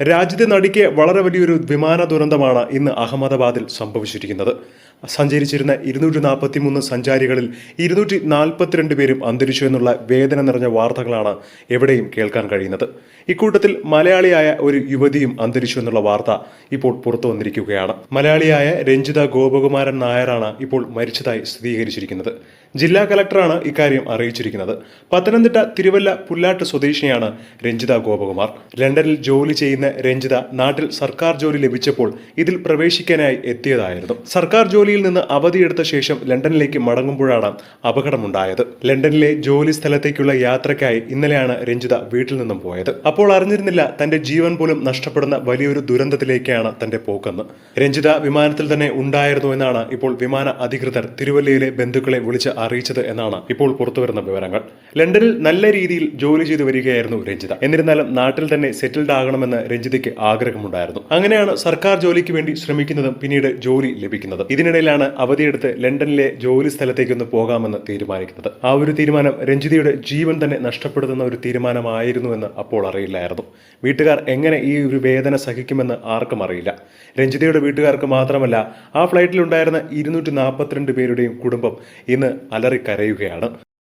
രാജ്യത്തെ നടിക്ക് വളരെ വലിയൊരു വിമാന ദുരന്തമാണ് ഇന്ന് അഹമ്മദാബാദിൽ സംഭവിച്ചിരിക്കുന്നത്. സഞ്ചരിച്ചിരുന്ന ഇരുന്നൂറ്റി നാൽപ്പത്തി മൂന്ന് സഞ്ചാരികളിൽ ഇരുന്നൂറ്റി നാൽപ്പത്തിരണ്ട് പേരും അന്തരിച്ചു എന്നുള്ള വേദന നിറഞ്ഞ വാർത്തകളാണ് എവിടെയും കേൾക്കാൻ കഴിയുന്നത്. ഇക്കൂട്ടത്തിൽ മലയാളിയായ ഒരു യുവതിയും അന്തരിച്ചു എന്നുള്ള വാർത്ത ഇപ്പോൾ പുറത്തു വന്നിരിക്കുകയാണ്. മലയാളിയായ രഞ്ജിത ഗോപകുമാരൻ നായരാണ് ഇപ്പോൾ മരിച്ചതായി സ്ഥിരീകരിച്ചിരിക്കുന്നത്. ജില്ലാ കലക്ടറാണ് ഇക്കാര്യം അറിയിച്ചിരിക്കുന്നത്. പത്തനംതിട്ട തിരുവല്ല പുല്ലാട്ട് സ്വദേശിനിയാണ് രഞ്ജിത ഗോപകുമാർ. ലണ്ടനിൽ ജോലി ചെയ്യുന്ന രഞ്ജിത നാട്ടിൽ സർക്കാർ ജോലി ലഭിച്ചപ്പോൾ ഇതിൽ പ്രവേശിക്കാനായി എത്തിയതായിരുന്നു. സർക്കാർ ജോലിയിൽ നിന്ന് അവധിയെടുത്ത ശേഷം ലണ്ടനിലേക്ക് മടങ്ങുമ്പോഴാണ് അപകടമുണ്ടായത്. ലണ്ടനിലെ ജോലി സ്ഥലത്തേക്കുള്ള യാത്രയ്ക്കായി ഇന്നലെയാണ് രഞ്ജിത വീട്ടിൽ നിന്നും പോയത്. അപ്പോൾ അറിഞ്ഞിരുന്നില്ല തന്റെ ജീവൻ പോലും നഷ്ടപ്പെടുന്ന വലിയൊരു ദുരന്തത്തിലേക്കാണ് തന്റെ പോക്കെന്ന്. രഞ്ജിത വിമാനത്തിൽ തന്നെ ഉണ്ടായിരുന്നു എന്നാണ് ഇപ്പോൾ വിമാന അധികൃതർ തിരുവല്ലയിലെ ബന്ധുക്കളെ വിളിച്ച് അറിയിച്ചത് എന്നാണ് ഇപ്പോൾ പുറത്തുവരുന്ന വിവരങ്ങൾ. ലണ്ടനിൽ നല്ല രീതിയിൽ ജോലി ചെയ്തു വരികയായിരുന്നു രഞ്ജിത. എന്നിരുന്നാലും നാട്ടിൽ തന്നെ സെറ്റിൽഡ് ആകണമെന്ന് രഞ്ജിതയ്ക്ക് ആഗ്രഹമുണ്ടായിരുന്നു. അങ്ങനെയാണ് സർക്കാർ ജോലിക്ക് വേണ്ടി ശ്രമിക്കുന്നതും പിന്നീട് ജോലി ലഭിക്കുന്നതും. ഇതിനിടയിലാണ് അവധിയെടുത്ത് ലണ്ടനിലെ ജോലി സ്ഥലത്തേക്കൊന്ന് പോകാമെന്ന് തീരുമാനിക്കുന്നത്. ആ ഒരു തീരുമാനം രഞ്ജിതയുടെ ജീവൻ തന്നെ നഷ്ടപ്പെടുത്തുന്ന ഒരു തീരുമാനമായിരുന്നു എന്ന് അപ്പോൾ അറിയില്ലായിരുന്നു. വീട്ടുകാർ എങ്ങനെ ഈ ഒരു വേദന സഹിക്കുമെന്ന് ആർക്കും അറിയില്ല. രഞ്ജിതയുടെ വീട്ടുകാർക്ക് മാത്രമല്ല ആ ഫ്ലൈറ്റിലുണ്ടായിരുന്ന ഇരുന്നൂറ്റി നാൽപ്പത്തിരണ്ട് പേരുടെയും കുടുംബം ഇന്ന് അലറിക്കരയുകയാണ്.